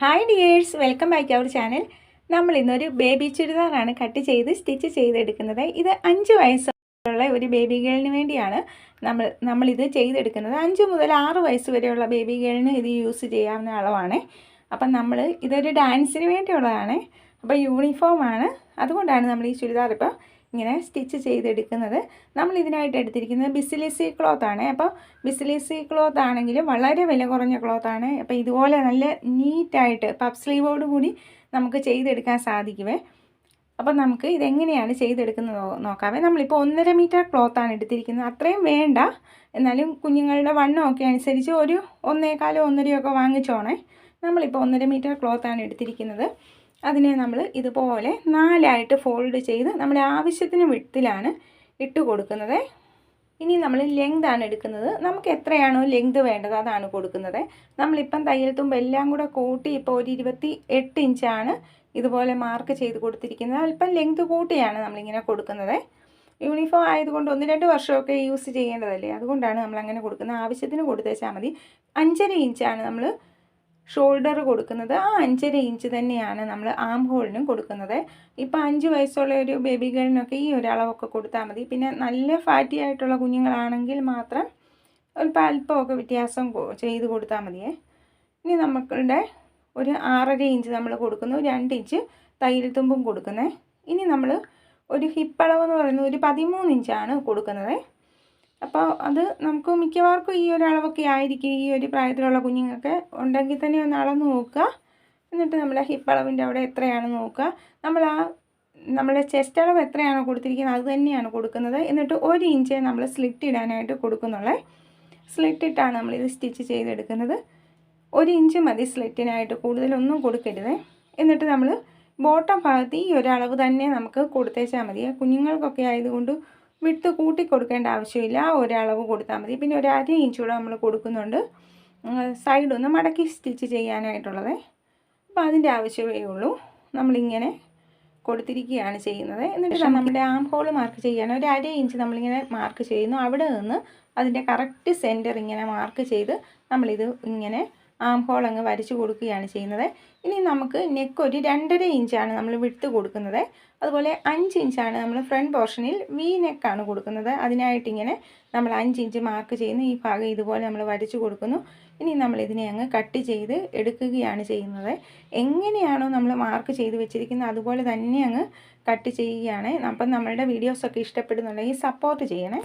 Hi dears welcome back our channel. നമ്മൾ ഇന്നൊരു baby ചുരിദാറാണ് കട്ട് ചെയ്ത് സ്റ്റിച്ച് ചെയ്തെടുക്കുന്നത്. ഇത് അഞ്ച് വയസ്സുള്ള ഒരു ബേബി ഗേളിന് വേണ്ടിയാണ് നമ്മൾ നമ്മളിത് ചെയ്തെടുക്കുന്നത്. അഞ്ച് മുതൽ ആറ് വയസ്സ് വരെയുള്ള ബേബി ഗേളിന് ഇത് യൂസ് ചെയ്യാവുന്ന അളവാണ്. അപ്പം നമ്മൾ ഇതൊരു ഡാൻസിന് വേണ്ടിയുള്ളതാണ്. അപ്പോൾ യൂണിഫോമാണ്. അതുകൊണ്ടാണ് നമ്മൾ ഈ ചുരിദാർ ഇപ്പോൾ ഇങ്ങനെ സ്റ്റിച്ച് ചെയ്തെടുക്കുന്നത് നമ്മൾ ഇതിനായിട്ട് എടുത്തിരിക്കുന്നത് ബിസിലിസി ക്ലോത്ത് ആണ്. അപ്പോൾ ബിസിലിസി ക്ലോത്ത് ആണെങ്കിലും വളരെ വില കുറഞ്ഞ ക്ലോത്ത് ആണ്. അപ്പോൾ ഇതുപോലെ നല്ല നീറ്റായിട്ട് പപ്പ് സ്ലീവോട് കൂടി നമുക്ക് ചെയ്തെടുക്കാൻ സാധിക്കുമേ അപ്പോൾ നമുക്ക് ഇതെങ്ങനെയാണ് ചെയ്തെടുക്കുന്നത് നോക്കാമേ നമ്മളിപ്പോൾ ഒന്നര മീറ്റർ ക്ലോത്താണ് എടുത്തിരിക്കുന്നത്. അത്രയും വേണ്ട. എന്നാലും കുഞ്ഞുങ്ങളുടെ വണ്ണമൊക്കെ അനുസരിച്ച് ഒരു ഒന്നേകാലോ ഒന്നരയോ ഒക്കെ വാങ്ങിച്ചോണേ. നമ്മളിപ്പോൾ ഒന്നര മീറ്റർ ക്ലോത്താണ് എടുത്തിരിക്കുന്നത്. അതിനെ നമ്മൾ ഇതുപോലെ നാലായിട്ട് ഫോൾഡ് ചെയ്ത് നമ്മുടെ ആവശ്യത്തിന് വിട്ടിലാണ് ഇട്ട് കൊടുക്കുന്നത്. ഇനി നമ്മൾ ലെങ്ത് ആണ് എടുക്കുന്നത്. നമുക്ക് എത്രയാണോ ലെങ്ത് വേണ്ടത് അതാണ് കൊടുക്കുന്നത്. നമ്മളിപ്പം തയ്യൽ തുമ്പ് എല്ലാം കൂടെ കൂട്ടി ഇപ്പോൾ ഒരു ഇരുപത്തി എട്ട് ഇഞ്ചാണ് ഇതുപോലെ മാർക്ക് ചെയ്ത് കൊടുത്തിരിക്കുന്നത്. അല്പം ലെങ്ത് കൂട്ടിയാണ് നമ്മളിങ്ങനെ കൊടുക്കുന്നത്. യൂണിഫോം ആയതുകൊണ്ട് ഒന്ന് രണ്ട് വർഷമൊക്കെ യൂസ് ചെയ്യേണ്ടതല്ലേ? അതുകൊണ്ടാണ് നമ്മൾ അങ്ങനെ കൊടുക്കുന്നത്. ആവശ്യത്തിന് കൊടുത്തേച്ചാൽ മതി. അഞ്ചര ഇഞ്ചാണ് നമ്മൾ ഷോൾഡർ കൊടുക്കുന്നത് ആ അഞ്ചര ഇഞ്ച് തന്നെയാണ് നമ്മൾ ആം ഹോളിനും കൊടുക്കുന്നത്. ഇപ്പോൾ അഞ്ച് വയസ്സുള്ള ഒരു ബേബി ഗേളിനൊക്കെ ഈ ഒരു അളവൊക്കെ കൊടുത്താൽ മതി. പിന്നെ നല്ല ഫാറ്റി ആയിട്ടുള്ള കുഞ്ഞുങ്ങളാണെങ്കിൽ മാത്രം ഒരു അല്പമൊക്കെ വ്യത്യാസം ചെയ്ത് കൊടുത്താൽ മതിയേ. ഇനി നമ്മളുടെ ഒരു ആറര ഇഞ്ച് നമ്മൾ കൊടുക്കുന്നു. രണ്ട് ഇഞ്ച് തയ്യൽ തുമ്പും കൊടുക്കുന്നത് ഇനി നമ്മൾ ഒരു ഹിപ്പളവ് എന്ന് പറയുന്നത് ഒരു പതിമൂന്ന് ഇഞ്ചാണ് കൊടുക്കുന്നത്. അപ്പോൾ അത് നമുക്ക് മിക്കവാർക്കും ഈ ഒരു അളവൊക്കെ ആയിരിക്കും ഈ ഒരു പ്രായത്തിലുള്ള കുഞ്ഞുങ്ങൾക്ക്. ഉണ്ടെങ്കിൽ തന്നെ ഒന്ന് അളന്ന് നോക്കുക. എന്നിട്ട് നമ്മുടെ ഹിപ്പ് അളവിന്റെ അവിടെ എത്രയാണ് നോക്കുക. നമ്മൾ ആ നമ്മുടെ ചെസ്റ്റ് അളവ് എത്രയാണോ കൊടുത്തിരിക്കുന്നത് അത് തന്നെയാണ് കൊടുക്കുന്നത്. എന്നിട്ട് ഒരു ഇഞ്ച് നമ്മൾ സ്ലിറ്റ് ഇടാനായിട്ട് കൊടുക്കുന്നുള്ളേ. സ്ലിറ്റ് ഇട്ടാണ് നമ്മളിത് സ്റ്റിച്ച് ചെയ്തെടുക്കുന്നത്. ഒരു ഇഞ്ച് മതി സ്ലിറ്റിനായിട്ട് കൂടുതലൊന്നും കൊടുക്കരുത്. എന്നിട്ട് നമ്മൾ ബോട്ടം ഭാഗത്ത് ഈ ഒരളവ് തന്നെ നമുക്ക് കൊടുത്തേച്ചാൽ മതി. കുഞ്ഞുങ്ങൾക്കൊക്കെ ആയതുകൊണ്ട് വിട്ട് കൂട്ടി കൊടുക്കേണ്ട ആവശ്യമില്ല. ഒരളവ് കൊടുത്താൽ മതി. പിന്നെ ഒരു അര കൂടെ നമ്മൾ കൊടുക്കുന്നുണ്ട്. സൈഡ് ഒന്ന് മടക്കി സ്റ്റിച്ച് ചെയ്യാനായിട്ടുള്ളത്. അപ്പോൾ അതിന്റെ ആവശ്യമേ ഉള്ളൂ. നമ്മളിങ്ങനെ കൊടുത്തിരിക്കുകയാണ് ചെയ്യുന്നത്. എന്നിട്ട് നമ്മുടെ ആം ഹോൾ മാർക്ക് ചെയ്യാൻ ഒരു അര ഇഞ്ച് നമ്മളിങ്ങനെ മാർക്ക് ചെയ്യുന്നു. അവിടെ നിന്ന് അതിന്റെ കറക്റ്റ് സെന്റർ ഇങ്ങനെ മാർക്ക് ചെയ്ത് നമ്മളിത് ഇങ്ങനെ ആം ഹോൾ അങ്ങ് വരച്ച് കൊടുക്കുകയാണ് ചെയ്യുന്നത്. ഇനി നമുക്ക് നെക്ക് ഒരു രണ്ടര ഇഞ്ചാണ് നമ്മൾ വിട്ട് കൊടുക്കുന്നത്. അതുപോലെ അഞ്ച് ഇഞ്ചാണ് നമ്മൾ ഫ്രണ്ട് പോർഷനിൽ വി നെക്കാണ് കൊടുക്കുന്നത്. അതിനായിട്ട് ഇങ്ങനെ നമ്മൾ അഞ്ച് ഇഞ്ച് മാർക്ക് ചെയ്യുന്നു. ഈ ഭാഗം ഇതുപോലെ നമ്മൾ വരച്ച് കൊടുക്കുന്നു. ഇനി നമ്മൾ ഇതിനെ അങ്ങ് കട്ട് ചെയ്ത് എടുക്കുകയാണ് ചെയ്യുന്നത്. എങ്ങനെയാണോ നമ്മൾ മാർക്ക് ചെയ്ത് വെച്ചിരിക്കുന്നത് അതുപോലെ തന്നെ അങ്ങ് കട്ട് ചെയ്യുകയാണ്. അപ്പം നമ്മളുടെ വീഡിയോസൊക്കെ ഇഷ്ടപ്പെടുന്നുണ്ടെങ്കിൽ സപ്പോർട്ട് ചെയ്യണേ.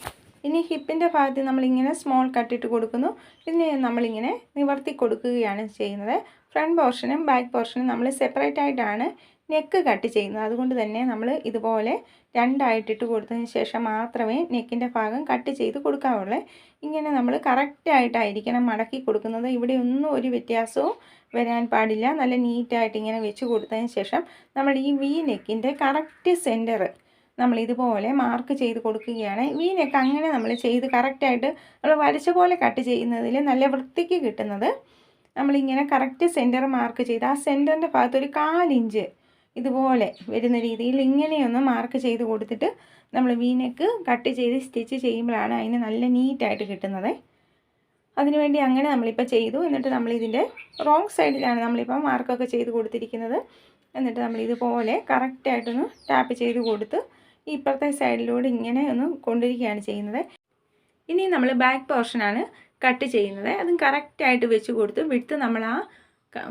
ഇനി ഹിപ്പിന്റെ ഭാഗത്ത് നമ്മളിങ്ങനെ സ്മോൾ കട്ടിട്ട് കൊടുക്കുന്നു. ഇതിനെ നമ്മളിങ്ങനെ നിവർത്തി കൊടുക്കുകയാണ് ചെയ്യുന്നത്. ഫ്രണ്ട് പോർഷനും ബാക്ക് പോർഷനും നമ്മൾ സെപ്പറേറ്റ് ആയിട്ടാണ് നെക്ക് കട്ട് ചെയ്യുന്നത്. അതുകൊണ്ട് തന്നെ നമ്മൾ ഇതുപോലെ രണ്ടായിട്ടിട്ട് കൊടുത്തതിന് ശേഷം മാത്രമേ നെക്കിന്റെ ഭാഗം കട്ട് ചെയ്ത് കൊടുക്കാവുള്ളൂ. ഇങ്ങനെ നമ്മൾ കറക്റ്റായിട്ടായിരിക്കണം മടക്കി കൊടുക്കുന്നത്. ഇവിടെ ഒന്നും ഒരു വ്യത്യാസവും വരാൻ പാടില്ല. നല്ല നീറ്റായിട്ട് ഇങ്ങനെ വെച്ച് കൊടുത്തതിന് ശേഷം നമ്മൾ ഈ വി നെക്കിന്റെ കറക്റ്റ് സെന്റർ നമ്മൾ ഇതുപോലെ മാർക്ക് ചെയ്ത് കൊടുക്കുകയാണ്. വീനൊക്കെ അങ്ങനെ നമ്മൾ ചെയ്ത് കറക്റ്റായിട്ട് നമ്മൾ വരച്ച പോലെ കട്ട് ചെയ്യുന്നതിൽ നല്ല വൃത്തിക്ക് കിട്ടുന്നത്. നമ്മളിങ്ങനെ കറക്റ്റ് സെന്റർ മാർക്ക് ചെയ്ത് ആ സെന്ററിന്റെ ഭാഗത്ത് ഒരു കാലിഞ്ച് ഇതുപോലെ വരുന്ന രീതിയിൽ ഇങ്ങനെയൊന്ന് മാർക്ക് ചെയ്ത് കൊടുത്തിട്ട് നമ്മൾ വീനെക്ക് കട്ട് ചെയ്ത് സ്റ്റിച്ച് ചെയ്യുമ്പോഴാണ് അതിന് നല്ല നീറ്റായിട്ട് കിട്ടുന്നത്. അതിനുവേണ്ടി അങ്ങനെ നമ്മളിപ്പോൾ ചെയ്തു. എന്നിട്ട് നമ്മളിതിന്റെ റോങ് സൈഡിലാണ് നമ്മളിപ്പോൾ മാർക്കൊക്കെ ചെയ്ത് കൊടുത്തിരിക്കുന്നത്. എന്നിട്ട് നമ്മൾ ഇതുപോലെ കറക്റ്റായിട്ടൊന്ന് ടാപ്പ് ചെയ്ത് കൊടുത്ത് ഇപ്പുറത്തെ സൈഡിലൂടെ ഇങ്ങനെ ഒന്ന് കൊണ്ടിരിക്കുകയാണ് ചെയ്യുന്നത്. ഇനി നമ്മൾ ബാക്ക് പോർഷനാണ് കട്ട് ചെയ്യുന്നത്. അതും കറക്റ്റായിട്ട് വെച്ച് കൊടുത്ത് വിട്ട് നമ്മൾ ആ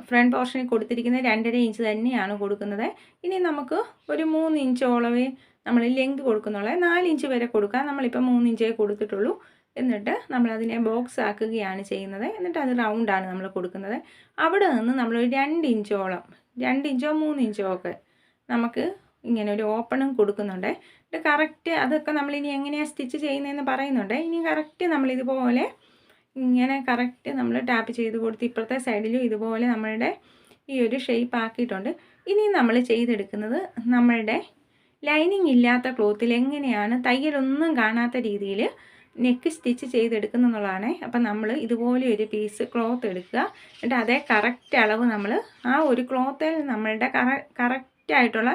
ഫ്രണ്ട് പോർഷനിൽ കൊടുത്തിരിക്കുന്ന രണ്ടര ഇഞ്ച് തന്നെയാണ് കൊടുക്കുന്നത്. ഇനി നമുക്ക് ഒരു മൂന്ന് ഇഞ്ചോളവേ നമ്മൾ ലെങ്ത് കൊടുക്കുന്നുള്ളത് നാല് ഇഞ്ച് വരെ കൊടുക്കാം നമ്മളിപ്പോൾ മൂന്ന് ഇഞ്ചേ കൊടുത്തിട്ടുള്ളൂ. എന്നിട്ട് നമ്മളതിനെ ബോക്സ് ആക്കുകയാണ് ചെയ്യുന്നത്. എന്നിട്ട് അത് റൗണ്ടാണ് നമ്മൾ കൊടുക്കുന്നത്. അവിടെ നിന്ന് നമ്മൾ രണ്ട് ഇഞ്ചോളം രണ്ട് ഇഞ്ചോ മൂന്ന് ഇഞ്ചോ ഒക്കെ നമുക്ക് ഇങ്ങനെ ഒരു ഓപ്പണും കൊടുക്കുന്നുണ്ട്. ഇത് കറക്റ്റ് അതൊക്കെ നമ്മളിനി എങ്ങനെയാണ് സ്റ്റിച്ച് ചെയ്യുന്നതെന്ന് പറയുന്നുണ്ട്. ഇനി കറക്റ്റ് നമ്മളിതുപോലെ ഇങ്ങനെ കറക്റ്റ് നമ്മൾ ടാപ്പ് ചെയ്ത് കൊടുത്ത് ഇപ്പുറത്തെ സൈഡിലും ഇതുപോലെ നമ്മളുടെ ഈ ഒരു ഷേപ്പ് ആക്കിയിട്ടുണ്ട്. ഇനി നമ്മൾ ചെയ്തെടുക്കുന്നത് നമ്മളുടെ ലൈനിങ് ഇല്ലാത്ത ക്ലോത്തിൽ എങ്ങനെയാണ് തയ്യലൊന്നും കാണാത്ത രീതിയിൽ നെക്ക് സ്റ്റിച്ച് ചെയ്തെടുക്കുന്നു എന്നുള്ളതാണ്. അപ്പം നമ്മൾ ഇതുപോലെ ഒരു പീസ് ക്ലോത്ത് എടുക്കുക. എന്നിട്ട് അതേ കറക്റ്റ് അളവ് നമ്മൾ ആ ഒരു ക്ലോത്തിൽ നമ്മളുടെ കറ കറക്റ്റായിട്ടുള്ള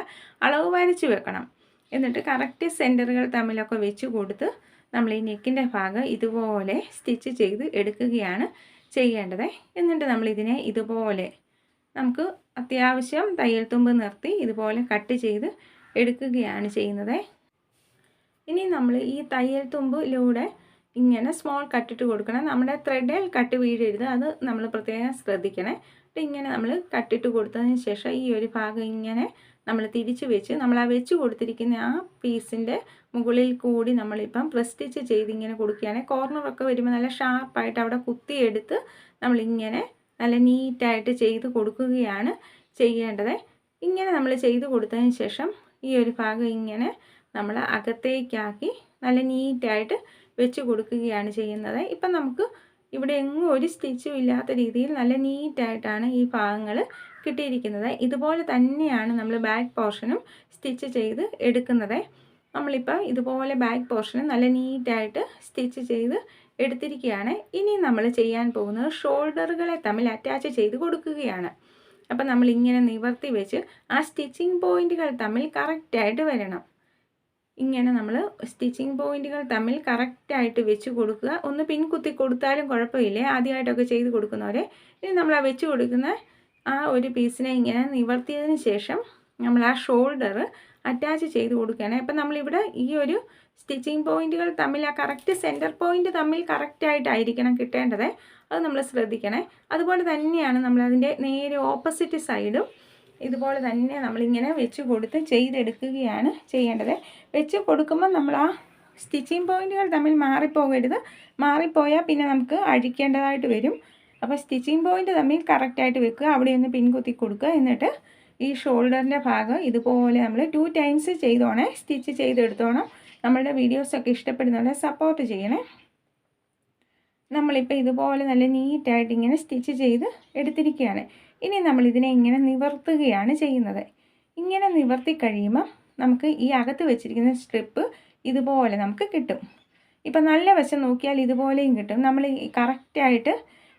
അളവ് വരച്ച് വെക്കണം. എന്നിട്ട് കറക്റ്റ് സെന്ററുകൾ തമ്മിലൊക്കെ വെച്ച് കൊടുത്ത് നമ്മൾ ഈ നെക്കിന്റെ ഭാഗം ഇതുപോലെ സ്റ്റിച്ച് ചെയ്ത് എടുക്കുകയാണ് ചെയ്യേണ്ടത്. എന്നിട്ട് നമ്മൾ ഇതിനെ ഇതുപോലെ നമുക്ക് അത്യാവശ്യം തയ്യൽ തുമ്പ് നിർത്തി ഇതുപോലെ കട്ട് ചെയ്ത് എടുക്കുകയാണ് ചെയ്യുന്നത്. ഇനി നമ്മൾ ഈ തയ്യൽ തുമ്പിലൂടെ ഇങ്ങനെ സ്മോൾ കട്ടിട്ട് കൊടുക്കണം. നമ്മുടെ ത്രെഡിൽ കട്ട് വീഴരുത്. അത് നമ്മൾ പ്രത്യേകം ശ്രദ്ധിക്കണേ. എന്നിട്ട് ഇങ്ങനെ നമ്മൾ കട്ടിട്ട് കൊടുത്തതിന് ശേഷം ഈ ഒരു ഭാഗം ഇങ്ങനെ നമ്മൾ തിരിച്ച് വെച്ച് നമ്മൾ ആ വെച്ച് കൊടുത്തിരിക്കുന്ന ആ പീസിന്റെ മുകളിൽ കൂടി നമ്മളിപ്പം പ്രസ്റ്റിച്ച് ചെയ്ത് ഇങ്ങനെ കൊടുക്കുകയാണെങ്കിൽ കോർണറൊക്കെ വരുമ്പോൾ നല്ല ഷാർപ്പായിട്ട് അവിടെ കുത്തിയെടുത്ത് നമ്മളിങ്ങനെ നല്ല നീറ്റായിട്ട് ചെയ്ത് കൊടുക്കുകയാണ് ചെയ്യേണ്ടത്. ഇങ്ങനെ നമ്മൾ ചെയ്ത് കൊടുത്തതിന് ശേഷം ഈ ഒരു ഭാഗം ഇങ്ങനെ നമ്മൾ അകത്തേക്കാക്കി നല്ല നീറ്റായിട്ട് വെച്ച് കൊടുക്കുകയാണ് ചെയ്യുന്നത്. ഇപ്പം നമുക്ക് ഇവിടെ എങ്ങും ഒരു സ്റ്റിച്ചും ഇല്ലാത്ത രീതിയിൽ നല്ല നീറ്റായിട്ടാണ് ഈ ഭാഗങ്ങൾ കിട്ടിയിരിക്കുന്നത്. ഇതുപോലെ തന്നെയാണ് നമ്മൾ ബാക്ക് പോർഷനും സ്റ്റിച്ച് ചെയ്ത് എടുക്കുന്നത്. നമ്മളിപ്പോൾ ഇതുപോലെ ബാക്ക് പോർഷനും നല്ല നീറ്റായിട്ട് സ്റ്റിച്ച് ചെയ്ത് എടുത്തിരിക്കുകയാണ്. ഇനി നമ്മൾ ചെയ്യാൻ പോകുന്നത് ഷോൾഡറുകളെ തമ്മിൽ അറ്റാച്ച് ചെയ്ത് കൊടുക്കുകയാണ്. അപ്പം നമ്മൾ ഇങ്ങനെ നിവർത്തി വെച്ച് ആ സ്റ്റിച്ചിങ് പോയിന്റുകൾ തമ്മിൽ കറക്റ്റായിട്ട് വരണം. ഇങ്ങനെ നമ്മൾ സ്റ്റിച്ചിങ് പോയിന്റുകൾ തമ്മിൽ കറക്റ്റായിട്ട് വെച്ച് കൊടുക്കുക. ഒന്ന് പിൻ കുത്തി കൊടുത്താലും കുഴപ്പമില്ല? ആദ്യമായിട്ടൊക്കെ ചെയ്ത് കൊടുക്കുന്നവരെ. ഇനി നമ്മൾ ആ വെച്ച് കൊടുക്കുന്ന ആ ഒരു പീസിനെ ഇങ്ങനെ നിവർത്തിയതിന് ശേഷം നമ്മൾ ആ ഷോൾഡർ അറ്റാച്ച് ചെയ്ത് കൊടുക്കുകയാണ്. അപ്പം നമ്മളിവിടെ ഈ ഒരു സ്റ്റിച്ചിങ് പോയിന്റുകൾ തമ്മിൽ ആ കറക്റ്റ് സെന്റർ പോയിന്റ് തമ്മിൽ കറക്റ്റായിട്ടായിരിക്കണം കിട്ടേണ്ടത്. അത് നമ്മൾ ശ്രദ്ധിക്കണേ. അതുപോലെ തന്നെയാണ് നമ്മളതിന്റെ നേരെ ഓപ്പോസിറ്റ് സൈഡും ഇതുപോലെ തന്നെ നമ്മളിങ്ങനെ വെച്ച് കൊടുത്ത് ചെയ്തെടുക്കുകയാണ് ചെയ്യേണ്ടത്. വെച്ച് കൊടുക്കുമ്പോൾ നമ്മൾ ആ സ്റ്റിച്ചിങ് പോയിന്റുകൾ തമ്മിൽ മാറിപ്പോകരുത്. മാറിപ്പോയാൽ പിന്നെ നമുക്ക് അഴിക്കേണ്ടതായിട്ട് വരും. അപ്പോൾ സ്റ്റിച്ചിങ് പോയിന്റ് തമ്മിൽ കറക്റ്റായിട്ട് വെക്കുക. അവിടെ ഒന്ന് പിൻകുത്തി കൊടുക്കുക. എന്നിട്ട് ഈ ഷോൾഡറിന്റെ ഭാഗം ഇതുപോലെ നമ്മൾ ടു ടൈംസ് ചെയ്തോണേ. സ്റ്റിച്ച് ചെയ്തെടുത്തോണം. നമ്മളുടെ വീഡിയോസൊക്കെ ഇഷ്ടപ്പെടുന്നവരെ സപ്പോർട്ട് ചെയ്യണേ. നമ്മളിപ്പോൾ ഇതുപോലെ നല്ല നീറ്റായിട്ട് ഇങ്ങനെ സ്റ്റിച്ച് ചെയ്ത് എടുത്തിരിക്കുകയാണ്. ഇനി നമ്മൾ ഇതിനെ ഇങ്ങനെ നിവർത്തുകയാണ് ചെയ്യുന്നത്. ഇങ്ങനെ നിവർത്തി കഴിയുമ്പോൾ നമുക്ക് ഈ അകത്ത് വെച്ചിരിക്കുന്ന സ്ട്രിപ്പ് ഇതുപോലെ നമുക്ക് കിട്ടും. ഇപ്പം നല്ല വശം നോക്കിയാൽ ഇതുപോലെയും കിട്ടും. നമ്മൾ കറക്റ്റായിട്ട്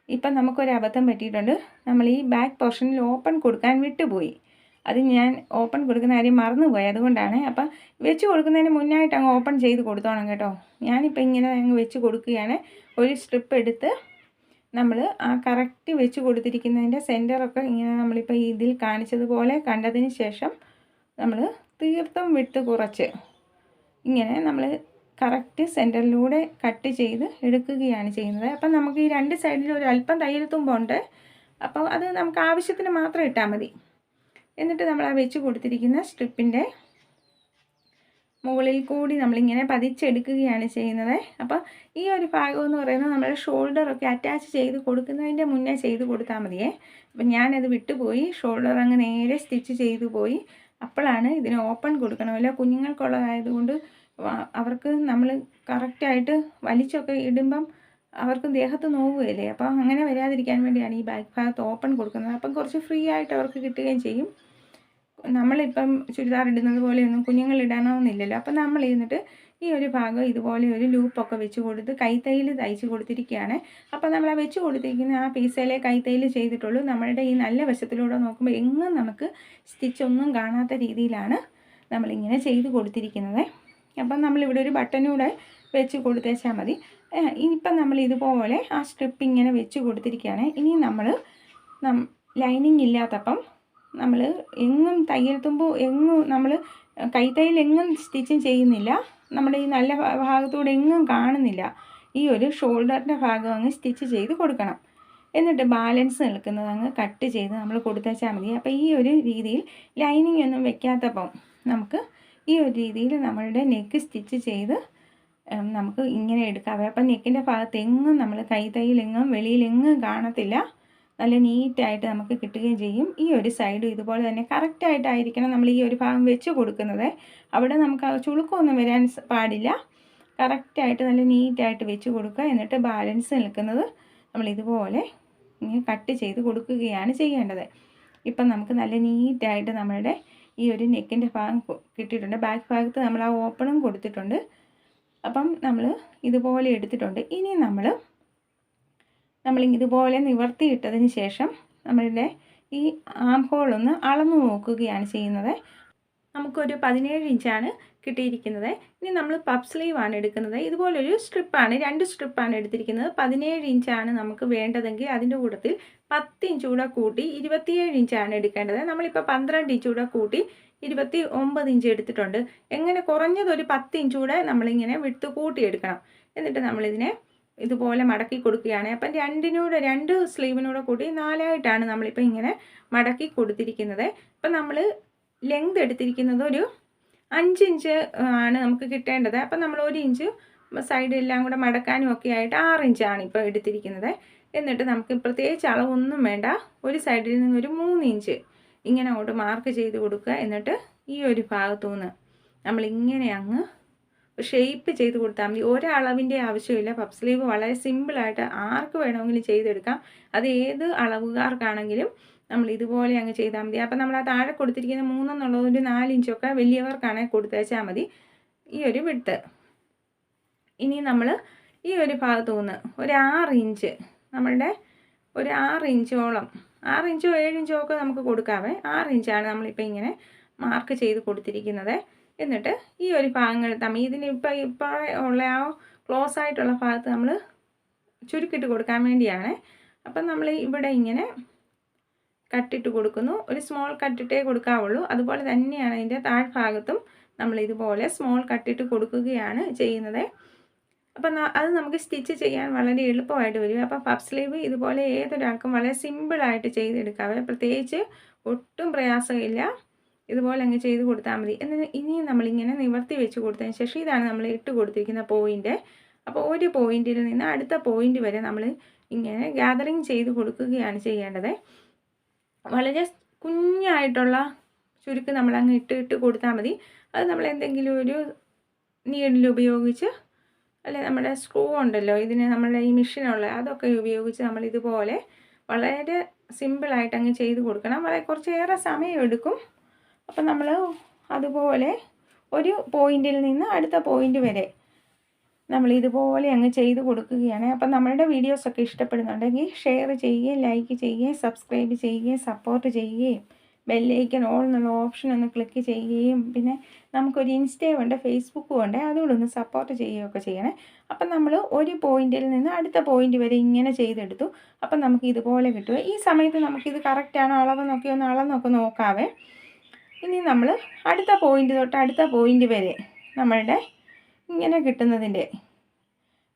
ഇപ്പം നമുക്കൊരു അബദ്ധം പറ്റിയിട്ടുണ്ട്. നമ്മൾ ഈ ബാക്ക് പോർഷനിൽ ഓപ്പൺ കൊടുക്കാൻ വിട്ടുപോയി. അത് ഞാൻ ഓപ്പൺ കൊടുക്കുന്ന കാര്യം മറന്നുപോയി. അതുകൊണ്ടാണ് അപ്പം വെച്ച് കൊടുക്കുന്നതിന് മുന്നായിട്ട് അങ്ങ് ഓപ്പൺ ചെയ്ത് കൊടുത്തോണം കേട്ടോ. ഞാനിപ്പോൾ ഇങ്ങനെ അങ്ങ് വെച്ച് കൊടുക്കുകയാണ്. ഒരു സ്ട്രിപ്പ് എടുത്ത് നമ്മൾ ആ കറക്റ്റ് വെച്ച് കൊടുത്തിരിക്കുന്നതിന്റെ സെന്ററൊക്കെ ഇങ്ങനെ നമ്മളിപ്പോൾ ഇതിൽ കാണിച്ചതുപോലെ കണ്ടതിന് ശേഷം നമ്മൾ തീർത്തും വിട്ട് കുറച്ച് ഇങ്ങനെ നമ്മൾ കറക്റ്റ് സെന്ററിലൂടെ കട്ട് ചെയ്ത് എടുക്കുകയാണ് ചെയ്യുന്നത്. അപ്പം നമുക്ക് ഈ രണ്ട് സൈഡിൽ ഒരു അല്പം തയ്യൽ തുമ്പുണ്ട് അപ്പോൾ അത് നമുക്ക് ആവശ്യത്തിന് മാത്രം ഇട്ടാൽ മതി. എന്നിട്ട് നമ്മൾ ആ വെച്ച് കൊടുത്തിരിക്കുന്ന സ്ട്രിപ്പിന്റെ മുകളിൽ കൂടി നമ്മളിങ്ങനെ പതിച്ചെടുക്കുകയാണ് ചെയ്യുന്നത്. അപ്പോൾ ഈ ഒരു ഭാഗം എന്ന് പറയുന്നത് നമ്മുടെ ഷോൾഡറൊക്കെ അറ്റാച്ച് ചെയ്ത് കൊടുക്കുന്നതിന്റെ മുന്നേ ചെയ്ത് കൊടുത്താൽ മതിയേ. അപ്പം ഞാനത് വിട്ടുപോയി ഷോൾഡർ അങ്ങ് നേരെ സ്റ്റിച്ച് ചെയ്തു പോയി. അപ്പോഴാണ് ഇതിന് ഓപ്പൺ കൊടുക്കണമല്ലോ കുഞ്ഞുങ്ങൾക്കുള്ളതായതുകൊണ്ട് അവർക്ക് നമ്മൾ കറക്റ്റായിട്ട് വലിച്ചൊക്കെ ഇടുമ്പം അവർക്ക് ദേഹത്ത് നോവുകയല്ലേ? അപ്പോൾ അങ്ങനെ വരാതിരിക്കാൻ വേണ്ടിയാണ് ഈ ബാക്ക് ഭാഗത്ത് ഓപ്പൺ കൊടുക്കുന്നത്. അപ്പം കുറച്ച് ഫ്രീ ആയിട്ട് അവർക്ക് കിട്ടുകയും ചെയ്യും. നമ്മളിപ്പം ചുരിദാർ ഇടുന്നത് പോലെയൊന്നും കുഞ്ഞുങ്ങൾ ഇടണമെന്നില്ലല്ലോ അപ്പം നമ്മൾ ഇരുന്നിട്ട് ഈ ഒരു ഭാഗം ഇതുപോലെ ഒരു ലൂപ്പൊക്കെ വെച്ച് കൊടുത്ത് കൈത്തൈയിൽ തയ്ച്ച് കൊടുത്തിരിക്കുകയാണ്. അപ്പോൾ നമ്മൾ ആ വെച്ച് കൊടുത്തിരിക്കുന്ന ആ പീസയിലെ കൈത്തൈയിൽ ചെയ്തിട്ടുള്ളൂ. നമ്മളുടെ ഈ നല്ല വശത്തിലൂടെ നോക്കുമ്പോൾ എങ്ങും നമുക്ക് സ്റ്റിച്ചൊന്നും കാണാത്ത രീതിയിലാണ് നമ്മളിങ്ങനെ ചെയ്ത് കൊടുത്തിരിക്കുന്നത്. അപ്പം നമ്മളിവിടെ ഒരു ബട്ടനൂടെ വെച്ച് കൊടുത്തേച്ചാൽ മതി. ഇനിയിപ്പം നമ്മൾ ഇതുപോലെ ആ സ്ട്രിപ്പ് ഇങ്ങനെ വെച്ച് കൊടുത്തിരിക്കുകയാണ്. ഇനി നമ്മൾ ലൈനിങ് ഇല്ലാത്തപ്പം നമ്മൾ എങ്ങും തയ്യൽ തുമ്പ് എങ്ങും നമ്മൾ കൈത്തയ്യൽ എങ്ങും സ്റ്റിച്ചിങ് ചെയ്യുന്നില്ല. നമ്മുടെ ഈ നല്ല ഭാഗത്തൂടെ എങ്ങും കാണുന്നില്ല. ഈ ഒരു ഷോൾഡറിന്റെ ഭാഗം അങ്ങ് സ്റ്റിച്ച് ചെയ്ത് കൊടുക്കണം. എന്നിട്ട് ബാലൻസ് നിൽക്കുന്നത് അങ്ങ് കട്ട് ചെയ്ത് നമ്മൾ കൊടുത്തേച്ചാൽ മതി. അപ്പോൾ ഈ ഒരു രീതിയിൽ ലൈനിങ് ഒന്നും വെക്കാത്തപ്പം നമുക്ക് ഈ ഒരു രീതിയിൽ നമ്മളുടെ നെക്ക് സ്റ്റിച്ച് ചെയ്ത് നമുക്ക് ഇങ്ങനെ എടുക്കാം. അപ്പം നെക്കിന്റെ ഭാഗത്ത് എങ്ങും നമ്മൾ കൈത്തയ്യിൽ എങ്ങും വെളിയിലെങ്ങും കാണത്തില്ല. നല്ല നീറ്റായിട്ട് നമുക്ക് കിട്ടുകയും ചെയ്യും. ഈ ഒരു സൈഡും ഇതുപോലെ തന്നെ കറക്റ്റായിട്ടായിരിക്കണം നമ്മൾ ഈ ഒരു ഭാഗം വെച്ച് കൊടുക്കുന്നത്. അവിടെ നമുക്ക് ചുളുക്കമൊന്നും വരാൻ പാടില്ല. കറക്റ്റായിട്ട് നല്ല നീറ്റായിട്ട് വെച്ച് കൊടുക്കുക. എന്നിട്ട് ബാലൻസ് നിൽക്കുന്നത് നമ്മൾ ഇതുപോലെ കട്ട് ചെയ്ത് കൊടുക്കുകയാണ് ചെയ്യേണ്ടത്. ഇപ്പം നമുക്ക് നല്ല നീറ്റായിട്ട് നമ്മളുടെ ഈ ഒരു നെക്കിന്റെ ഭാഗം കിട്ടിയിട്ടുണ്ട്. ബാക്ക് ഭാഗത്ത് നമ്മൾ ആ ഓപ്പണും കൊടുത്തിട്ടുണ്ട്. അപ്പം നമ്മൾ ഇതുപോലെ എടുത്തിട്ടുണ്ട്. ഇനി നമ്മൾ നമ്മൾ ഇതുപോലെ നിവർത്തിയിട്ടതിന് ശേഷം നമ്മളുടെ ഈ ആം ഹോൾ ഒന്ന് അളന്നു നോക്കുകയാണ് ചെയ്യുന്നത്. നമുക്കൊരു പതിനേഴ് ഇഞ്ചാണ് കിട്ടിയിരിക്കുന്നത്. ഇനി നമ്മൾ പപ്പ് സ്ലീവാണ് എടുക്കുന്നത്. ഇതുപോലൊരു സ്ട്രിപ്പാണ് രണ്ട് സ്ട്രിപ്പാണ് എടുത്തിരിക്കുന്നത്. പതിനേഴ് ഇഞ്ചാണ് നമുക്ക് വേണ്ടതെങ്കിൽ അതിന്റെ കൂട്ടത്തിൽ പത്ത് ഇഞ്ച് കൂടെ കൂട്ടി ഇരുപത്തിയേഴ് ഇഞ്ചാണ് എടുക്കേണ്ടത്. നമ്മളിപ്പോൾ പന്ത്രണ്ട് ഇഞ്ച് കൂടെ കൂട്ടി ഇരുപത്തി ഒമ്പത് ഇഞ്ച് എടുത്തിട്ടുണ്ട്. എങ്ങനെ കുറഞ്ഞതൊരു പത്ത് ഇഞ്ച് കൂടെ നമ്മളിങ്ങനെ വിട്ട് കൂട്ടിയെടുക്കണം എന്നിട്ട് നമ്മളിതിനെ ഇതുപോലെ മടക്കി കൊടുക്കുകയാണ്. അപ്പം രണ്ടിനൂടെ രണ്ട് സ്ലീവിനൂടെ കൂടി നാലായിട്ടാണ് നമ്മളിപ്പോൾ ഇങ്ങനെ മടക്കി കൊടുത്തിരിക്കുന്നത്. അപ്പം നമ്മൾ ലെങ്ത് എടുത്തിരിക്കുന്നത് ഒരു അഞ്ച് ഇഞ്ച് ആണ് നമുക്ക് കിട്ടേണ്ടത്. അപ്പം നമ്മൾ ഒരു ഇഞ്ച് സൈഡെല്ലാം കൂടെ മടക്കാനും ഒക്കെ ആയിട്ട് ആറ് ഇഞ്ചാണ് ഇപ്പോൾ എടുത്തിരിക്കുന്നത്. എന്നിട്ട് നമുക്ക് പ്രത്യേകിച്ച് അളവൊന്നും വേണ്ട. ഒരു സൈഡിൽ നിന്നൊരു മൂന്ന് ഇഞ്ച് ഇങ്ങനെ അങ്ങോട്ട് മാർക്ക് ചെയ്ത് കൊടുക്കുക. എന്നിട്ട് ഈ ഒരു ഭാഗത്തു നിന്ന് നമ്മളിങ്ങനെ അങ്ങ് ഷേപ്പ് ചെയ്ത് കൊടുത്താൽ മതി. ഒരളവിന്റെ ആവശ്യമില്ല. പപ്പ് സ്ലീവ് വളരെ സിമ്പിളായിട്ട് ആർക്ക് വേണമെങ്കിലും ചെയ്തെടുക്കാം. അത് ഏത് അളവുകാർക്കാണെങ്കിലും നമ്മൾ ഇതുപോലെ അങ്ങ് ചെയ്താൽ മതി. അപ്പം നമ്മൾ ആ താഴെ കൊടുത്തിരിക്കുന്ന മൂന്നെന്നുള്ളത് ഒരു നാലിഞ്ചൊക്കെ വലിയവർക്കാണെങ്കിൽ കൊടുത്തേച്ചാൽ മതി. ഈ ഒരു വിട്ട്. ഇനി നമ്മൾ ഈ ഒരു ഭാഗത്തു നിന്ന് ഒരു ആറ് ഇഞ്ച് നമ്മളുടെ ഒരു ആറ് ഇഞ്ചോളം ആറ് ഇഞ്ചോ ഏഴ് ഇഞ്ചോ ഒക്കെ നമുക്ക് കൊടുക്കാവേ. ആറ് ഇഞ്ചാണ് നമ്മളിപ്പോൾ ഇങ്ങനെ മാർക്ക് ചെയ്ത് കൊടുത്തിരിക്കുന്നത്. എന്നിട്ട് ഈ ഒരു ഭാഗങ്ങൾ തമ്മിൽ ഇതിന് ഇപ്പോൾ ഇപ്പോൾ ഉള്ള ആ ക്ലോസ് ആയിട്ടുള്ള ഭാഗത്ത് നമ്മൾ ചുരുക്കിട്ട് കൊടുക്കാൻ വേണ്ടിയാണ്. അപ്പം നമ്മൾ ഇവിടെ ഇങ്ങനെ കട്ടിട്ട് കൊടുക്കുന്നു. ഒരു സ്മോൾ കട്ടിട്ടേ കൊടുക്കാവുള്ളൂ. അതുപോലെ തന്നെയാണ് അതിന്റെ താഴ്ഭാഗത്തും നമ്മൾ ഇതുപോലെ സ്മോൾ കട്ടിട്ട് കൊടുക്കുകയാണ് ചെയ്യുന്നത്. അപ്പം അത് നമുക്ക് സ്റ്റിച്ച് ചെയ്യാൻ വളരെ എളുപ്പമായിട്ട് വരും. അപ്പം പഫ് സ്ലീവ് ഇതുപോലെ ഏതൊരാൾക്കും വളരെ സിമ്പിളായിട്ട് ചെയ്തെടുക്കാവേ പ്രത്യേകിച്ച് ഒട്ടും പ്രയാസമില്ല. ഇതുപോലെ അങ്ങ് ചെയ്ത് കൊടുത്താൽ മതി. എന്നിട്ട് ഇനിയും നമ്മളിങ്ങനെ നിവർത്തി വെച്ച് കൊടുത്തതിന് ശേഷം ഇതാണ് നമ്മൾ ഇട്ട് കൊടുത്തിരിക്കുന്ന പോയിന്റ് അപ്പോൾ ഒരു പോയിന്റിൽ നിന്ന് അടുത്ത പോയിന്റ് വരെ നമ്മൾ ഇങ്ങനെ ഗ്യാതറിങ് ചെയ്ത് കൊടുക്കുകയാണ് ചെയ്യേണ്ടത്. വളരെ കുഞ്ഞായിട്ടുള്ള ചുരുക്ക് നമ്മൾ അങ്ങ് ഇട്ട് ഇട്ട് കൊടുത്താൽ മതി. അത് നമ്മൾ എന്തെങ്കിലും ഒരു നീഡിൽ ഉപയോഗിച്ച് അല്ലെ നമ്മുടെ സ്ക്രൂ ഉണ്ടല്ലോ ഇതിന് നമ്മുടെ ഈ മെഷീനുള്ള അതൊക്കെ ഉപയോഗിച്ച് നമ്മൾ ഇതുപോലെ വളരെ സിമ്പിളായിട്ട് അങ്ങ് ചെയ്ത് കൊടുക്കണം. വളരെ കുറച്ചേറെ സമയം എടുക്കും. അപ്പം നമ്മൾ അതുപോലെ ഒരു പോയിന്റിൽ നിന്ന് അടുത്ത പോയിന്റ് വരെ നമ്മൾ ഇതുപോലെ അങ്ങ് ചെയ്ത് കൊടുക്കുകയാണ്. അപ്പം നമ്മളുടെ വീഡിയോസൊക്കെ ഇഷ്ടപ്പെടുന്നുണ്ടെങ്കിൽ ഷെയർ ചെയ്യുകയും ലൈക്ക് ചെയ്യുകയും സബ്സ്ക്രൈബ് ചെയ്യുകയും സപ്പോർട്ട് ചെയ്യുകയും ബെല്ലൈക്കൻ ഓൾ എന്നുള്ള ഓപ്ഷൻ ഒന്ന് ക്ലിക്ക് ചെയ്യുകയും പിന്നെ നമുക്കൊരു ഇൻസ്റ്റയും ഉണ്ട് ഫേസ്ബുക്കും ഉണ്ട് അതുകൂടെ ഒന്ന് സപ്പോർട്ട് ചെയ്യുകയൊക്കെ ചെയ്യണേ. അപ്പം നമ്മൾ ഒരു പോയിന്റിൽ നിന്ന് അടുത്ത പോയിന്റ് വരെ ഇങ്ങനെ ചെയ്തെടുത്തു. അപ്പം നമുക്ക് ഇതുപോലെ കിട്ടുക ഈ സമയത്ത് നമുക്കിത് കറക്റ്റാണോ അളവെന്നൊക്കെ ഒന്ന് അളന്നൊക്കെ നോക്കാവേ. ഇനി നമ്മൾ അടുത്ത പോയിന്റ് തൊട്ട് അടുത്ത പോയിന്റ് വരെ നമ്മളുടെ ഇങ്ങനെ കിട്ടുന്നതിന്റെ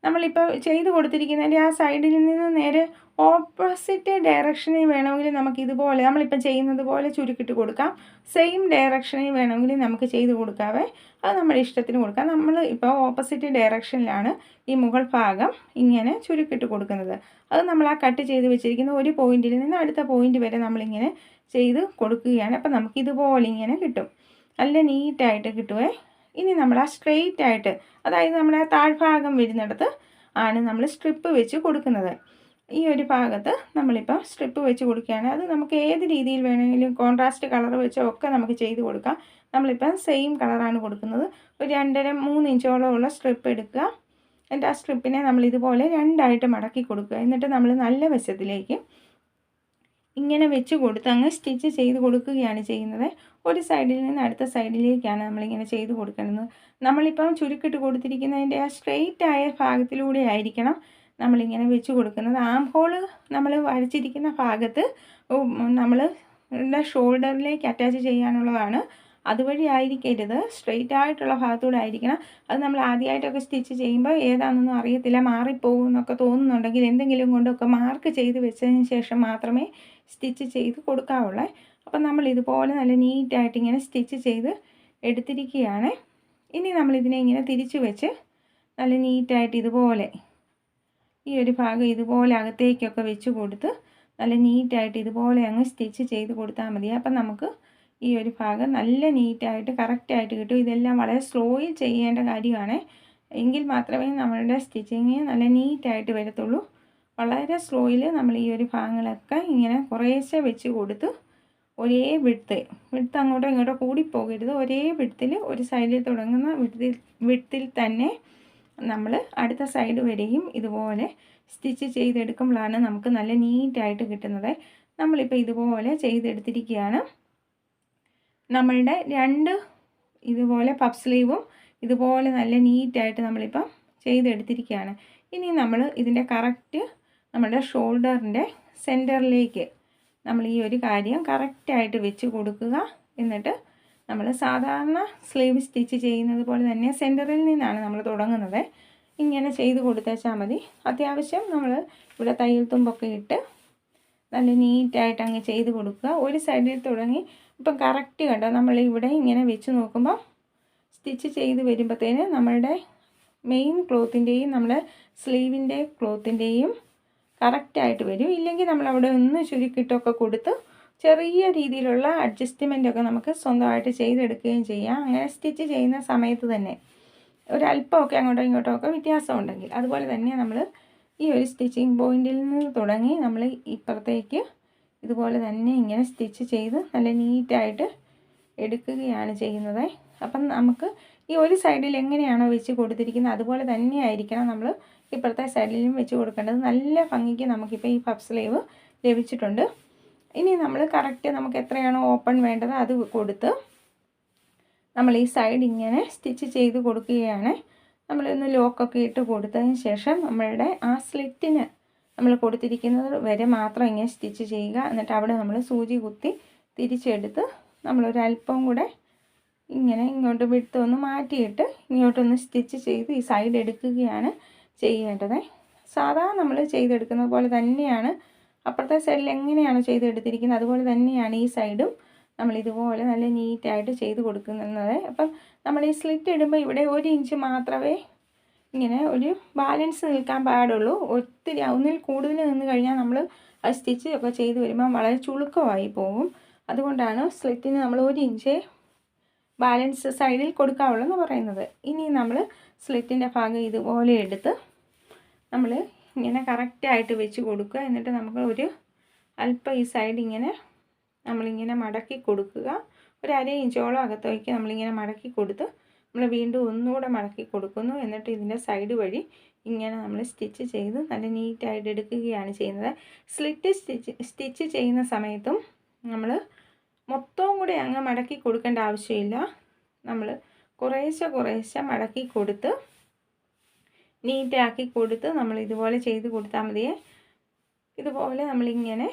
നമ്മളിപ്പോൾ ചെയ്ത് കൊടുത്തിരിക്കുന്നതിന്റെ ആ സൈഡിൽ നിന്ന് നേരെ ഓപ്പോസിറ്റ് ഡയറക്ഷനിൽ വേണമെങ്കിൽ നമുക്ക് ഇതുപോലെ നമ്മളിപ്പോൾ ചെയ്യുന്നത് പോലെ ചുരുക്കിട്ട് കൊടുക്കാം. സെയിം ഡയറക്ഷനിൽ വേണമെങ്കിൽ നമുക്ക് ചെയ്ത് കൊടുക്കാവേ. അത് നമ്മുടെ ഇഷ്ടത്തിന് കൊടുക്കാം. നമ്മൾ ഇപ്പോൾ ഓപ്പോസിറ്റ് ഡയറക്ഷനിലാണ് ഈ മുകൾ ഭാഗം ഇങ്ങനെ ചുരുക്കിട്ട് കൊടുക്കുന്നത്. അത് നമ്മൾ ആ കട്ട് ചെയ്ത് വെച്ചിരിക്കുന്ന ഒരു പോയിന്റിൽ നിന്ന് അടുത്ത പോയിന്റ് വരെ നമ്മളിങ്ങനെ ചെയ്ത് കൊടുക്കുകയാണ്. അപ്പോൾ നമുക്ക് ഇതുപോലെ ഇങ്ങനെ കിട്ടും. നല്ല നീറ്റായിട്ട് കിട്ടുമേ ഇനി നമ്മൾ ആ സ്ട്രെയിറ്റ് ആയിട്ട് അതായത് നമ്മുടെ ആ താഴ്ഭാഗം വരുന്നിടത്ത് ആണ് നമ്മൾ സ്ട്രിപ്പ് വെച്ച് കൊടുക്കുന്നത്. ഈ ഒരു ഭാഗത്ത് നമ്മളിപ്പോൾ സ്ട്രിപ്പ് വെച്ച് കൊടുക്കുകയാണ്. അത് നമുക്ക് ഏത് രീതിയിൽ വേണമെങ്കിലും കോൺട്രാസ്റ്റ് കളർ വെച്ചോ ഒക്കെ നമുക്ക് ചെയ്ത് കൊടുക്കാം. നമ്മളിപ്പം സെയിം കളറാണ് കൊടുക്കുന്നത്. ഒരു രണ്ടര മൂന്ന് ഇഞ്ചോളം ഉള്ള സ്ട്രിപ്പ് എടുക്കുക. എന്നിട്ട് ആ സ്ട്രിപ്പിനെ നമ്മൾ ഇതുപോലെ രണ്ടായിട്ട് മടക്കി കൊടുക്കുക. എന്നിട്ട് നമ്മൾ നല്ല വശത്തിലേക്ക് ഇങ്ങനെ വെച്ച് കൊടുത്ത് അങ്ങ് സ്റ്റിച്ച് ചെയ്ത് കൊടുക്കുകയാണ് ചെയ്യുന്നത്. ഒരു സൈഡിൽ നിന്ന് അടുത്ത സൈഡിലേക്കാണ് നമ്മളിങ്ങനെ ചെയ്ത് കൊടുക്കുന്നത്. നമ്മളിപ്പം ചുരുക്കിട്ട് കൊടുത്തിരിക്കുന്നതിന്റെ ആ സ്ട്രെയിറ്റ് ആയ ഭാഗത്തിലൂടെ ആയിരിക്കണം നമ്മളിങ്ങനെ വെച്ച് കൊടുക്കുന്നത്. ആം ഹോൾ നമ്മൾ വരച്ചിരിക്കുന്ന ഭാഗത്ത് നമ്മൾ ഷോൾഡറിലേക്ക് അറ്റാച്ച് ചെയ്യാനുള്ളതാണ്. അതുവഴി ആയിരിക്കരുത്. സ്ട്രെയിറ്റ് ആയിട്ടുള്ള ഭാഗത്തൂടെ ആയിരിക്കണം. അത് നമ്മൾ ആദ്യമായിട്ടൊക്കെ സ്റ്റിച്ച് ചെയ്യുമ്പോൾ ഏതാണെന്നൊന്നും അറിയത്തില്ല. മാറിപ്പോകും എന്നൊക്കെ തോന്നുന്നുണ്ടെങ്കിൽ എന്തെങ്കിലും കൊണ്ടൊക്കെ മാർക്ക് ചെയ്ത് വെച്ചതിന് ശേഷം മാത്രമേ സ്റ്റിച്ച് ചെയ്ത് കൊടുക്കാവുള്ളേ. അപ്പം നമ്മൾ ഇതുപോലെ നല്ല നീറ്റായിട്ട് ഇങ്ങനെ സ്റ്റിച്ച് ചെയ്ത് എടുത്തിരിക്കുകയാണ്. ഇനി നമ്മൾ ഇതിനെ ഇങ്ങനെ തിരിച്ചു വെച്ച് നല്ല നീറ്റായിട്ട് ഇതുപോലെ ഈ ഒരു ഭാഗം ഇതുപോലെ അകത്തേക്കൊക്കെ വെച്ച് കൊടുത്ത് നല്ല നീറ്റായിട്ട് ഇതുപോലെ അങ്ങ് സ്റ്റിച്ച് ചെയ്ത് കൊടുത്താൽ മതി. അപ്പം നമുക്ക് ഈ ഒരു ഭാഗം നല്ല നീറ്റായിട്ട് കറക്റ്റായിട്ട് കിട്ടും. ഇതെല്ലാം വളരെ സ്ലോയിൽ ചെയ്യേണ്ട കാര്യമാണ്. എങ്കിൽ മാത്രമേ നമ്മളുടെ സ്റ്റിച്ചിങ് നല്ല നീറ്റായിട്ട് വരത്തുള്ളൂ. വളരെ സ്ലോയിൽ നമ്മൾ ഈ ഒരു ഭാഗങ്ങളൊക്കെ ഇങ്ങനെ കുറേശ്ശെ വെച്ച് കൊടുത്ത് ഒരേ വിടുത്ത് വിടുത്ത് അങ്ങോട്ടോ ഇങ്ങോട്ടോ കൂടിപ്പോകരുത് ഒരേ വിടുത്തിൽ ഒരു സൈഡിൽ തുടങ്ങുന്ന വിടുത്തിൽ വിടുത്തിൽ തന്നെ നമ്മൾ അടുത്ത സൈഡ് വരെയും ഇതുപോലെ സ്റ്റിച്ച് ചെയ്തെടുക്കുമ്പോഴാണ് നമുക്ക് നല്ല നീറ്റായിട്ട് കിട്ടുന്നത്. നമ്മളിപ്പോൾ ഇതുപോലെ ചെയ്തെടുത്തിരിക്കുകയാണ്. നമ്മളുടെ രണ്ട് ഇതുപോലെ പഫ് സ്ലീവും ഇതുപോലെ നല്ല നീറ്റായിട്ട് നമ്മളിപ്പം ചെയ്തെടുത്തിരിക്കുകയാണ്. ഇനി നമ്മൾ ഇതിന്റെ കറക്റ്റ് നമ്മുടെ ഷോൾഡറിന്റെ സെന്ററിലേക്ക് നമ്മൾ ഈ ഒരു കാര്യം കറക്റ്റായിട്ട് വെച്ച് കൊടുക്കുക. എന്നിട്ട് നമ്മൾ സാധാരണ സ്ലീവ് സ്റ്റിച്ച് ചെയ്യുന്നത് പോലെ തന്നെ സെന്ററിൽ നിന്നാണ് നമ്മൾ തുടങ്ങുന്നത്. ഇങ്ങനെ ചെയ്ത് കൊടുത്തേച്ചാൽ മതി. അത്യാവശ്യം നമ്മൾ ഇവിടെ തയ്യൽ തുമ്പൊക്കെ ഇട്ട് നല്ല നീറ്റായിട്ട് അങ്ങ് ചെയ്ത് കൊടുക്കുക. ഒരു സൈഡിൽ തുടങ്ങി. ഇപ്പം കറക്റ്റ് കണ്ടോ? നമ്മൾ ഇവിടെ ഇങ്ങനെ വെച്ച് നോക്കുമ്പോൾ സ്റ്റിച്ച് ചെയ്ത് വരുമ്പോഴത്തേന് നമ്മളുടെ മെയിൻ ക്ലോത്തിന്റെയും നമ്മുടെ സ്ലീവിന്റെ ക്ലോത്തിന്റെയും കറക്റ്റായിട്ട് വരും. ഇല്ലെങ്കിൽ നമ്മൾ അവിടെ ഒന്ന് ചുരുക്കിട്ടൊക്കെ കൊടുത്ത് ചെറിയ രീതിയിലുള്ള അഡ്ജസ്റ്റ്മെന്റൊക്കെ നമുക്ക് സ്വന്തമായിട്ട് ചെയ്തെടുക്കുകയും ചെയ്യാം. അങ്ങനെ സ്റ്റിച്ച് ചെയ്യുന്ന സമയത്ത് തന്നെ ഒരല്പമൊക്കെ അങ്ങോട്ടോ ഇങ്ങോട്ടോ ഒക്കെ വ്യത്യാസം ഉണ്ടെങ്കിൽ അതുപോലെ തന്നെ നമ്മൾ ഈ ഒരു സ്റ്റിച്ചിങ് പോയിന്റിൽ നിന്ന് തുടങ്ങി നമ്മൾ ഇപ്പുറത്തേക്ക് ഇതുപോലെ തന്നെ ഇങ്ങനെ സ്റ്റിച്ച് ചെയ്ത് നല്ല നീറ്റായിട്ട് എടുക്കുകയാണ് ചെയ്യുന്നത്. അപ്പം നമുക്ക് ഈ ഒരു സൈഡിൽ എങ്ങനെയാണോ വെച്ച് കൊടുത്തിരിക്കുന്നത് അതുപോലെ തന്നെ ആയിരിക്കണം നമ്മൾ ഇപ്പുറത്തെ സൈഡിലും വെച്ച് കൊടുക്കേണ്ടത് നല്ല ഭംഗിക്ക് നമുക്കിപ്പോൾ ഈ പഫ് ലൈവ് ലഭിച്ചിട്ടുണ്ട്. ഇനി നമ്മൾ കറക്റ്റ് നമുക്ക് എത്രയാണോ ഓപ്പൺ വേണ്ടത് അത് കൊടുത്ത് നമ്മൾ ഈ സൈഡ് ഇങ്ങനെ സ്റ്റിച്ച് ചെയ്ത് കൊടുക്കുകയാണ്. നമ്മളൊന്ന് ലോക്കൊക്കെ ഇട്ട് കൊടുത്തതിന് ശേഷം നമ്മളുടെ ആ സ്ലിറ്റിന് നമ്മൾ കൊടുത്തിരിക്കുന്നത് വരെ മാത്രം ഇങ്ങനെ സ്റ്റിച്ച് ചെയ്യുക. എന്നിട്ട് അവിടെ നമ്മൾ സൂചി കുത്തി തിരിച്ചെടുത്ത് നമ്മളൊരല്പം കൂടെ ഇങ്ങനെ ഇങ്ങോട്ട് വിട്ട് ഒന്ന് മാറ്റിയിട്ട് ഇങ്ങോട്ടൊന്ന് സ്റ്റിച്ച് ചെയ്ത് ഈ സൈഡ് എടുക്കുകയാണ്. ചെയ്യേണ്ടത്. സാധാരണ നമ്മൾ ചെയ്തെടുക്കുന്നത് പോലെ തന്നെയാണ്. അപ്പുറത്തെ സൈഡിൽ എങ്ങനെയാണ് ചെയ്തെടുത്തിരിക്കുന്നത്? അതുപോലെ തന്നെയാണ് ഈ സൈഡും നമ്മൾ ഇതുപോലെ നല്ല നീറ്റായിട്ട് ചെയ്ത് കൊടുക്കുന്നത്. അപ്പം നമ്മൾ ഈ സ്ലിറ്റ് ഇടുമ്പോൾ ഇവിടെ ഒരു ഇഞ്ച് മാത്രമേ ഇങ്ങനെ ഒരു ബാലൻസ് നിൽക്കാൻ പാടുള്ളൂ. ഒത്തിരി ഒന്നിൽ കൂടുതൽ നിന്ന് കഴിഞ്ഞാൽ നമ്മൾ ആ സ്റ്റിച്ച് ഒക്കെ ചെയ്ത് വരുമ്പോൾ വളരെ ചുളുക്കമായി പോകും അതുകൊണ്ടാണ് സ്ലിറ്റിന് നമ്മൾ ഒരു ഇഞ്ച് ബാലൻസ് സൈഡിൽ കൊടുക്കാവുള്ളൂ എന്ന് പറയുന്നത്. ഇനി നമ്മൾ സ്ലിറ്റിന്റെ ഭാഗം ഇതുപോലെ എടുത്ത് നമ്മൾ ഇങ്ങനെ കറക്റ്റായിട്ട് വെച്ച് കൊടുക്കുക. എന്നിട്ട് നമുക്ക് ഒരു അല്പം ഈ സൈഡ് ഇങ്ങനെ നമ്മളിങ്ങനെ മടക്കി കൊടുക്കുക. ഒരു അര ഇഞ്ചോളം അകത്തേക്ക് നമ്മളിങ്ങനെ മടക്കി കൊടുത്ത് നമ്മൾ വീണ്ടും ഒന്നുകൂടെ മടക്കി കൊടുക്കുന്നു. എന്നിട്ട് ഇതിന്റെ സൈഡ് വഴി ഇങ്ങനെ നമ്മൾ സ്റ്റിച്ച് ചെയ്ത് നല്ല നീറ്റായിട്ട് എടുക്കുകയാണ് ചെയ്യുന്നത്. സ്ലിറ്റ് സ്റ്റിച്ച് സ്റ്റിച്ച് ചെയ്യുന്ന സമയത്തും നമ്മൾ മൊത്തവും കൂടെ അങ്ങ് മടക്കി കൊടുക്കേണ്ട ആവശ്യമില്ല. നമ്മൾ കുറേശ്ശെ കുറേശ്ശെ മടക്കി കൊടുത്ത് നീറ്റാക്കി കൊടുത്ത് നമ്മൾ ഇതുപോലെ ചെയ്ത് കൊടുത്താൽ മതിയേ. ഇതുപോലെ നമ്മളിങ്ങനെ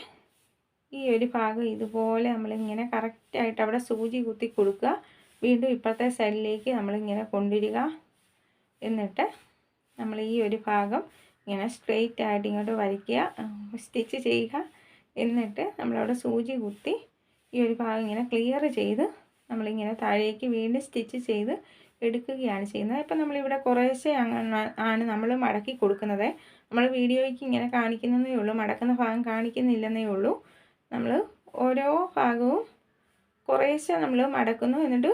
ഈ ഒരു ഭാഗം ഇതുപോലെ നമ്മളിങ്ങനെ കറക്റ്റായിട്ട് അവിടെ സൂചി കുത്തി കൊടുക്കുക. വീണ്ടും ഇപ്പോഴത്തെ സൈഡിലേക്ക് നമ്മളിങ്ങനെ കൊണ്ടിരിക എന്നിട്ട് നമ്മൾ ഈ ഒരു ഭാഗം ഇങ്ങനെ സ്ട്രെയിറ്റ് ആയിട്ട് ഇങ്ങോട്ട് വരയ്ക്കുക. സ്റ്റിച്ച് ചെയ്യുക. എന്നിട്ട് നമ്മളവിടെ സൂചി കുത്തി ഈ ഒരു ഭാഗം ഇങ്ങനെ ക്ലിയർ ചെയ്ത് നമ്മളിങ്ങനെ താഴേക്ക് വീണ്ടും സ്റ്റിച്ച് ചെയ്ത് എടുക്കുകയാണ് ചെയ്യുന്നത്. ഇപ്പം നമ്മളിവിടെ കുറേശ്ശെ ആണ് നമ്മൾ മടക്കി കൊടുക്കുന്നത്. നമ്മൾ വീഡിയോയ്ക്ക് ഇങ്ങനെ കാണിക്കുന്നതേ ഉള്ളൂ. മടക്കുന്ന ഭാഗം കാണിക്കുന്നില്ലെന്നേ ഉള്ളൂ. നമ്മൾ ഓരോ ഭാഗവും കുറേശ്ശെ നമ്മൾ മടക്കുന്നു എന്നിട്ട്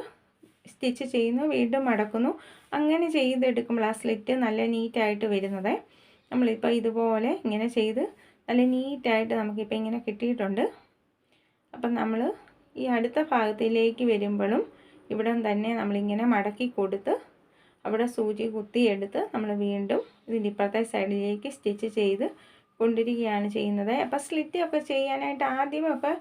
സ്റ്റിച്ച് ചെയ്യുന്നു. വീണ്ടും മടക്കുന്നു. അങ്ങനെ ചെയ്തെടുക്കുമ്പോൾ ആ സ്ലിറ്റ് നല്ല നീറ്റായിട്ട് വരുന്നത്. നമ്മളിപ്പോൾ ഇതുപോലെ ഇങ്ങനെ ചെയ്ത് നല്ല നീറ്റായിട്ട് നമുക്കിപ്പോൾ ഇങ്ങനെ കിട്ടിയിട്ടുണ്ട്. അപ്പം നമ്മൾ ഈ അടുത്ത ഭാഗത്തിലേക്ക് വരുമ്പോഴും ഇവിടെ തന്നെ നമ്മളിങ്ങനെ മടക്കി കൊടുത്ത് അവിടെ സൂചി കുത്തിയെടുത്ത് നമ്മൾ വീണ്ടും ഇതിന്റെ ഇപ്പുറത്തെ സൈഡിലേക്ക് സ്റ്റിച്ച് ചെയ്ത് കൊണ്ടിരിക്കുകയാണ് ചെയ്യുന്നത്. അപ്പോൾ സ്ലിറ്റ് ഒക്കെ ചെയ്യാനായിട്ട് ആദ്യമൊക്കെ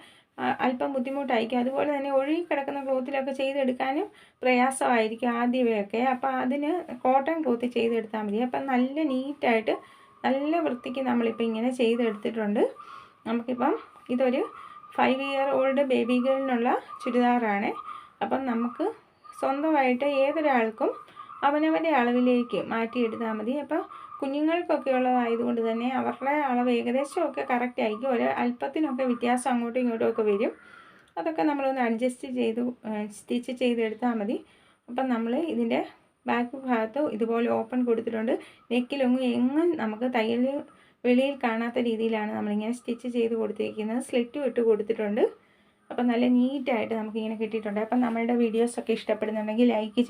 അല്പം ബുദ്ധിമുട്ടായിരിക്കും. അതുപോലെ തന്നെ ഒഴുകി കിടക്കുന്ന ക്ലോത്തിലൊക്കെ ചെയ്തെടുക്കാനും പ്രയാസമായിരിക്കും ആദ്യമൊക്കെ. അപ്പോൾ അതിന് കോട്ടൺ ക്ലോത്ത് ചെയ്തെടുത്താൽ മതി. അപ്പം നല്ല നീറ്റായിട്ട് നല്ല വൃത്തിക്ക് നമ്മളിപ്പോൾ ഇങ്ങനെ ചെയ്തെടുത്തിട്ടുണ്ട്. നമുക്കിപ്പം ഇതൊരു ഫൈവ് ഇയർ ഓൾഡ് ബേബി ഗേളിനുള്ള ചുരിദാറാണ്. അപ്പം നമുക്ക് സ്വന്തമായിട്ട് ഏതൊരാൾക്കും അവനവന്റെ അളവിലേക്ക് മാറ്റിയെടുത്താൽ മതി. അപ്പോൾ കുഞ്ഞുങ്ങൾക്കൊക്കെ ഉള്ളതായതുകൊണ്ട് തന്നെ അവരുടെ അളവ് ഏകദേശമൊക്കെ കറക്റ്റ് ആയിരിക്കും. ഒരു അല്പത്തിനൊക്കെ വ്യത്യാസം അങ്ങോട്ടും ഇങ്ങോട്ടും ഒക്കെ വരും. അതൊക്കെ നമ്മളൊന്ന് അഡ്ജസ്റ്റ് ചെയ്ത് സ്റ്റിച്ച് ചെയ്തെടുത്താൽ മതി. അപ്പം നമ്മൾ ഇതിന്റെ ബാക്ക് ഭാഗത്ത് ഇതുപോലെ ഓപ്പൺ കൊടുത്തിട്ടുണ്ട്. നെക്കിലൊന്നും എങ്ങും നമുക്ക് തയ്യൽ വെളിയിൽ കാണാത്ത രീതിയിലാണ് നമ്മളിങ്ങനെ സ്റ്റിച്ച് ചെയ്ത് കൊടുത്തിരിക്കുന്നത് സ്ലിറ്റും ഇട്ട് കൊടുത്തിട്ടുണ്ട്. അപ്പം നല്ല നീറ്റായിട്ട് നമുക്കിങ്ങനെ കിട്ടിയിട്ടുണ്ട്. അപ്പം നമ്മളുടെ വീഡിയോസൊക്കെ ഇഷ്ടപ്പെടുന്നുണ്ടെങ്കിൽ ലൈക്ക്